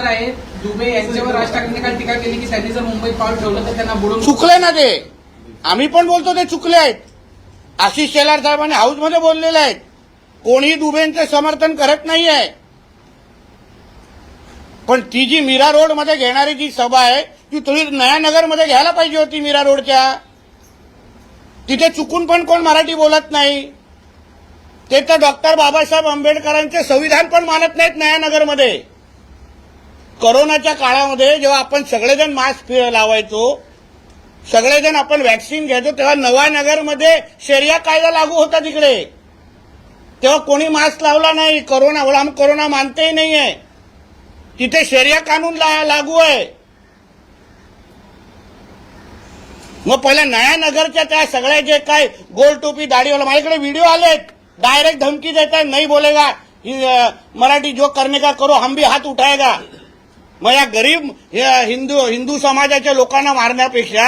आहे. दुबे यांच्यावर राज ठाकरेंनी काल टीका केली की त्यांनी जर मुंबईत पाऊल ठेवलं तर त्यांना बुडून चुकले ना ते. आम्ही पण बोलतो ते चुकले आहेत. आशिष शेलार साहेबांनी हाऊसमध्ये बोललेले आहेत. कोणी दुबेंचे समर्थन करत नाहीये पण ती जी मीरा रोडमध्ये घेणारी जी सभा आहे ती थोडी नयानगरमध्ये घ्यायला पाहिजे होती मीरा रोडच्या. तिथे चुकून पण कोण मराठी बोलत नाही. ते तर डॉक्टर बाबासाहेब आंबेडकरांचे संविधान पण मानत नाहीत नयानगरमध्ये. करोनाच्या काळामध्ये जेव्हा आपण सगळेजण मास्क लावायचो सगळेजण आपण व्हॅक्सिन घ्यायचो तेव्हा नवानगरमध्ये शेरिया कायदा लागू होता तिकडे. तेव्हा कोणी मास्क लावला नाही कोरोना बोला कोरोना मानतेही नाहीये. तिथे शेरिया कानून ला- लागू आहे. मग पहिल्या नयानगरच्या त्या सगळ्या जे काय गोल टोपी दाढीवाला माझ्याकडे व्हिडिओ आलेत. डायरेक्ट धमकी देतात नाही बोलेगा. मराठी जो करणे का करो हम भी हात उठाएगा. मग या गरीब हिंदू हिंदू समाजाच्या लोकांना मारण्यापेक्षा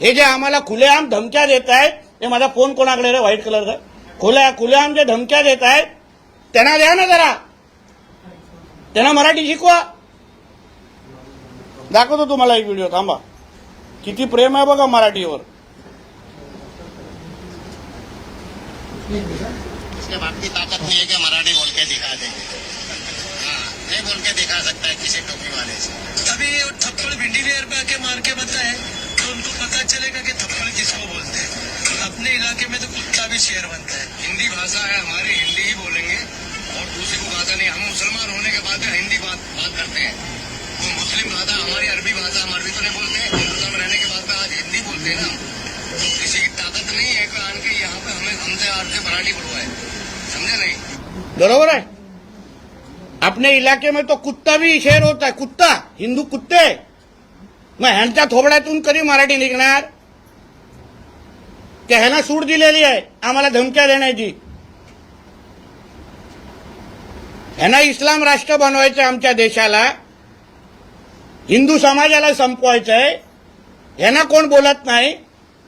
हे जे आम्हाला खुलेआम धमक्या देत आहेत हे माझा फोन कोणाकडे रे? व्हाईट कलरचा. खुल्या खुलेआम जे धमक्या देत आहेत त्यांना द्या ना जरा. त्यांना मराठी शिकवा. दाखवतो तुम्हाला एक व्हिडिओ थांबा. किती प्रेम आहे बघा मराठीवर. उसके बाप की ताकत नहीं है कि मराठी बोल के दिखा दे। हाँ नहीं बोल के दिखा सकता है किसी टोपी वाले से। अभी ये थप्पड़ भिंडी वेयर पे आके मार के बताए तो उनको पता चलेगा कि थप्पड़ किसको बोलते हैं। अपने इलाके में तो कुत्ता भी शेर बनता है। हिंदी भाषा है हमारी हिंदी ही बोलेंगे और दूसरी को भाषा नहीं। हम मुसलमान होने के बाद हिंदी बात बात करते हैं। वो मुस्लिम भाषा हमारी अरबी भाषा हम अरबी तो नहीं बोलते हिंदुस्तान में रहने के बाद में आज हिंदी बोलते हैं ना। हम। तो किसी की ताकत नहीं है कि आन के यहाँ पे हमें हमसे आपसे मराठी बुलवाए। समझे नहीं? बरोबर है? अपने इलाके में तो कुत्ता भी शेर होता है। कुत्ता हिंदू कुत्ते। मग ह्यांच्या थोबड्यातून कधी मराठी निघणार ते ह्यांना सूट दिलेली आहे आम्हाला धमक्या देण्याची ह्यांना इस्लाम राष्ट्र बनवायचं आहे आमच्या देशाला। हिंदू समाजाला संपवायचं आहे ह्यांना कोण बोलत नाही।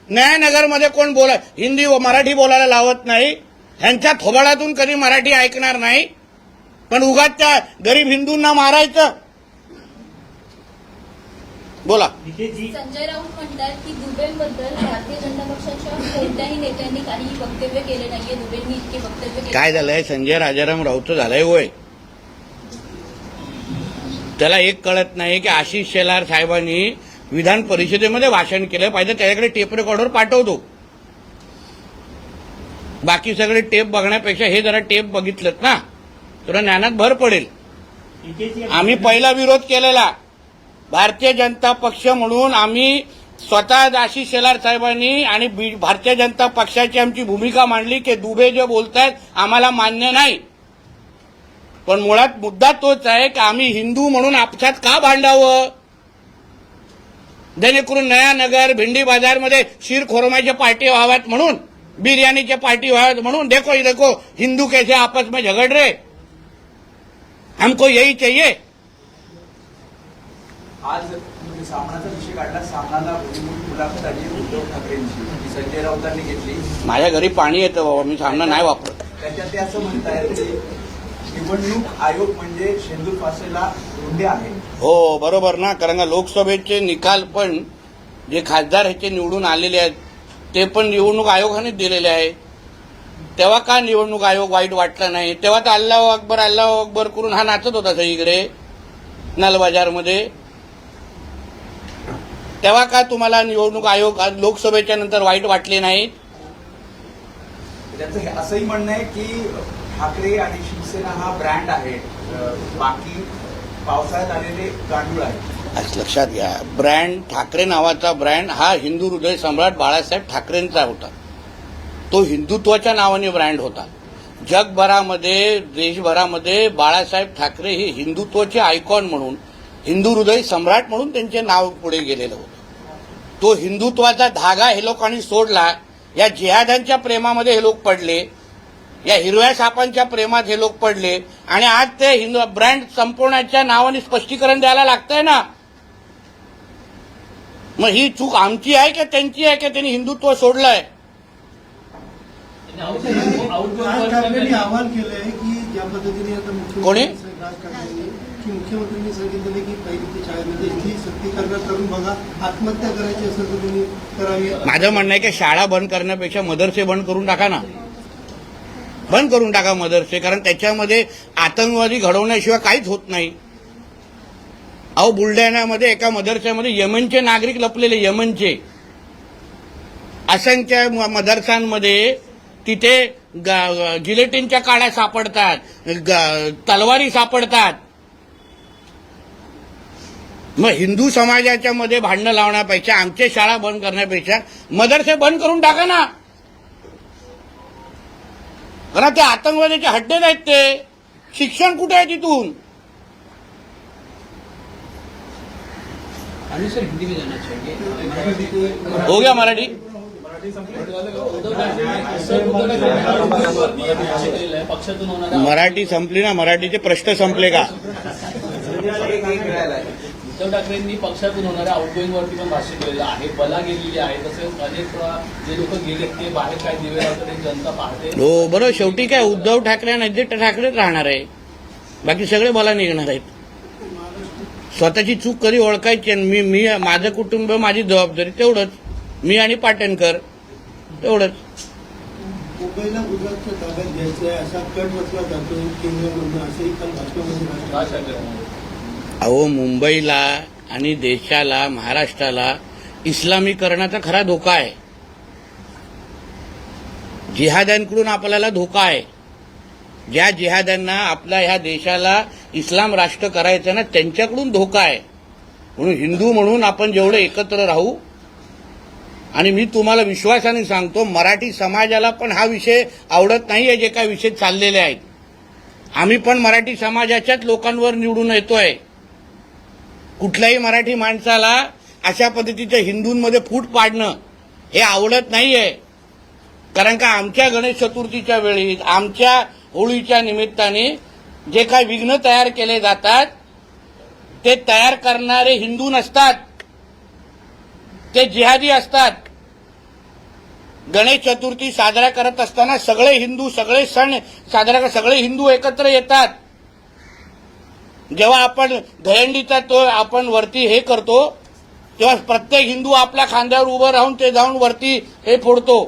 न्यायनगरमध्ये कोण बोला हिंदी व मराठी बोलायला लावत नाही। ह्यांच्या थोबाडातून कधी मराठी ऐकणार नाही। पण उगाच त्या गरीब हिंदूंना मारायचं. बोला. संजय राऊत म्हणतात की दुबेंबद्दल भारतीय जनता पक्षाच्या कोणत्याही नेत्यांनी काहीही वक्तव्य केले नाहीये. दुबेंनी इतके वक्तव्य केले. काय झालंय? संजय राजाराम राऊत झालंय होय त्याला एक कळत नाही की आशिष शेलार साहेबांनी विधान परिषदेमध्ये भाषण केलं. पाहिजे त्याच्याकडे टेप रेकॉर्डर पाठवतो. बाकी सगळे टेप बघण्यापेक्षा हे जरा टेप बघितलं ना. तुला ज्ञानात भर पडेल. आम्ही पहिला विरोध केलेला. भारतीय जनता पक्ष म्हणून आम्ही स्वतः आशिष शेलार साहेबांनी आणि बी- भारतीय जनता पक्षाची आमची भूमिका मांडली की दुबे जे बोलतायत आम्हाला मान्य नाही. पण मुळात मुद्दा तोच आहे की आम्ही हिंदू म्हणून आपसात का भांडावं? जेणेकरून नयानगर भिंडी बाजारमध्ये शीर खोरमाच्या पार्टी व्हाव्यात म्हणून बिर्याणीच्या पार्टी व्हाव्यात म्हणून देखो देखो हिंदू कैसे आपस में झगड़ रे? हमको यही चाहिए। आज तुम्ही सामनाचा विषय काढला सामनाला मोठी मोठी मुलाखत आली उद्धव ठाकरेंची ती संजय राऊतांनी घेतली. माझ्या घरी पाणी येतं बाबा मी सामना नाही वापरत. त्याच्यात ते असं म्हणतायत की निवडणूक आयोग म्हणजे शेंदूर आहे. हो बरोबर ना कारण का लोकसभेचे निकाल पण जे खासदार ह्याचे निवडून आलेले आहेत ते पण निवडणूक आयोगाने दिलेले आहे तेव्हा का निवडणूक आयोग वाईट वाटला नाही? तेव्हा तर अल्लाह अकबर अल्लाह अकबर करून हा नाचत होता सगळीकडे नलबाजारमध्ये. तेव्हा का तुम्हाला निवडणूक आयोग आज लोकसभेच्या नंतर वाईट वाटले नाहीत? त्यांचं असंही म्हणणं आहे की ठाकरे आणि शिवसेना हा ब्रँड आहे. बाकी पावसाळ्यात आलेले गांडूळ आहे आज लक्षात घ्या ब्रँड ठाकरे नावाचा ब्रँड हा हिंदू हृदय सम्राट बाळासाहेब ठाकरेंचा होता. तो हिंदुत्वाच्या नावाने ब्रँड होता. जगभरामध्ये देशभरामध्ये बाळासाहेब ठाकरे हे हिंदुत्वाचे आयकॉन म्हणून हिंदू हृदय सम्राट म्हणून त्यांचे नाव पुढे गेलेलं होतं. तो हिंदुत्वाचा धागा हे लोकांनी सोडला. या जिहादांच्या प्रेमामध्ये हे लोक पडले. या हिरव्या सापांच्या प्रेमात हे लोक पडले. आणि आज ते हिंदू ब्रँड संपवण्याच्या नावाने स्पष्टीकरण द्यायला लागतंय ना? मग ही चूक आमची आहे का त्यांची आहे का त्यांनी हिंदुत्व सोडलंय? राज ठाकरेंनी आवाहन केलंय की ज्या पद्धतीने आता मुख्यमंत्री कोणी? राज ठाकरेंनी की मुख्यमंत्र्यांनी सांगितलेलं की पहिली ते शाळेमध्ये ही सक्तीकरण करून बघा आत्महत्या करायची असेल तर तुम्ही करावी. माझं म्हणणं आहे की शाळा बंद करण्यापेक्षा मदरसे बंद करून टाका ना. बंद करून टाका मदरसे कारण त्याच्यामध्ये आतंकवादी घडवण्याशिवाय काहीच होत नाही. अहो बुलढाण्यामध्ये एका मदरस्यामध्ये यमनचे नागरिक लपलेले यमनचे. असंख्य म- मदरसांमध्ये तिथे जिलेटिनच्या काड्या सापडतात तलवारी सापडतात. मग हिंदू समाजाच्या मध्ये भांडणं लावण्यापेक्षा आमच्या शाळा बंद करण्यापेक्षा मदरसे बंद करून टाका ना. कारण ते आतंकवाद्याचे हड्डेच आहेत ते. शिक्षण कुठे आहे तिथून? हो गया मराठी? मराठी संपली ना मराठीचे प्रश्न संपले का. उद्धव ठाकरेंनी पक्षातून होणाऱ्या आउटगोईंग वरती पण भाष्य केलेलं आहे बला गेलेली आहे तसेच अनेक जे लोक गेलेत ते बाहेर काय दिवे लावतात जनता पाहते. हो बरोबर. शेवटी काय उद्धव ठाकरे आणि आदित्य ठाकरेच राहणार आहे. बाकी सगळे मला निघणार आहेत. स्वतःची चूक कधी ओळखायची आणि मी मी माझं कुटुंब माझी जबाबदारी तेवढंच. मी आणि पाटणकर. तेवढंच मुंबईला गुजरातच्या ताब्यात घ्यायचं आहे असा कट रचला जातोय केंद्रामधून असंही काल भाजपमध्ये राष्ट्रवादी राज ठाकरे अहो मुंबईला आणि देशाला महाराष्ट्राला इस्लामीकरणाचा खरा धोका आहे. जिहाद्यांकडून आपल्याला धोका आहे. ज्या जिहाद्यांना आपल्या ह्या देशाला इस्लाम राष्ट्र करायचं ना त्यांच्याकडून धोका आहे. म्हणून हिंदू म्हणून आपण जेवढे एकत्र राहू आणि मी तुम्हाला विश्वासाने सांगतो मराठी समाजाला पण हा विषय आवडत नाही आहे जे काही विषय चाललेले आहेत. आम्ही पण मराठी समाजाच्याच लोकांवर निवडून येतोय. कुठल्याही मराठी माणसाला अशा पद्धतीच्या हिंदूंमध्ये फूट पाडणं हे आवडत नाही आहे कारण का आमच्या गणेश चतुर्थीच्या वेळी आमच्या होळीच्या निमित्ताने जे काही विघ्न तयार केले जातात ते तयार करणारे हिंदू नसतात. ते जिहादी असतात. गणेश चतुर्थी साजरा करत असताना सगळे हिंदू सगळे सण साजरा कर सगळे हिंदू एकत्र येतात. जेव्हा आपण दहंडीचा तो आपण वरती हे करतो तेव्हा प्रत्येक हिंदू आपल्या खांद्यावर उभं राहून ते जाऊन वरती हे फोडतो.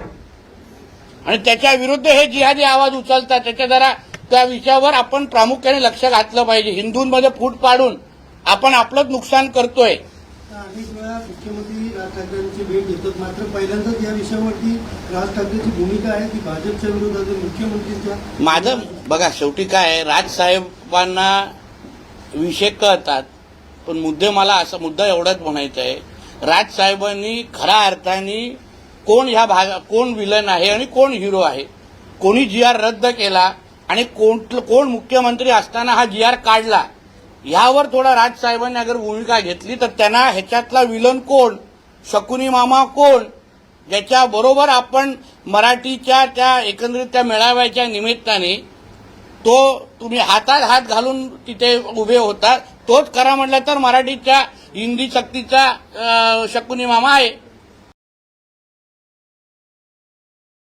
आणि त्याच्या विरुद्ध हे जिहादी आवाज उचलतात. त्याच्या जरा त्या विषयावर आपण प्रामुख्याने लक्ष घातलं पाहिजे. हिंदूंमध्ये फूट पाडून आपण आपलंच नुकसान करतोय. अनेक वेळा मुख्यमंत्री ठाकरेंची भेट घेतात. मात्र पहिल्यांदाच या विषयावरती राज ठाकरेंची भूमिका आहे की भाजपच्या विरोधात मुख्यमंत्रीच्या. माझं बघा शेवटी काय आहे, राजसाहेबांना विषय कळतात पण मुद्दे मला असा मुद्दा एवढाच म्हणायचा आहे. राजसाहेबांनी खऱ्या अर्थाने कोण ह्या भाग कोण विलन आहे आणि कोण हिरो आहे? कोणी जी आर रद्द केला आणि कोण कोण मुख्यमंत्री असताना हा जी आर काढला? ह्यावर थोडा राजसाहेबांनी अगर भूमिका घेतली तर त्यांना ह्याच्यातला विलन कोण? शकुनी मामा कोण? ज्याच्याबरोबर आपण मराठीच्या त्या एकंदरीत त्या मेळाव्याच्या निमित्ताने तो तुम्ही हातात हात घालून तिथे उभे होता. तोच करा म्हटलं तर मराठीच्या हिंदी सक्तीचा शकुनी मामा आहे.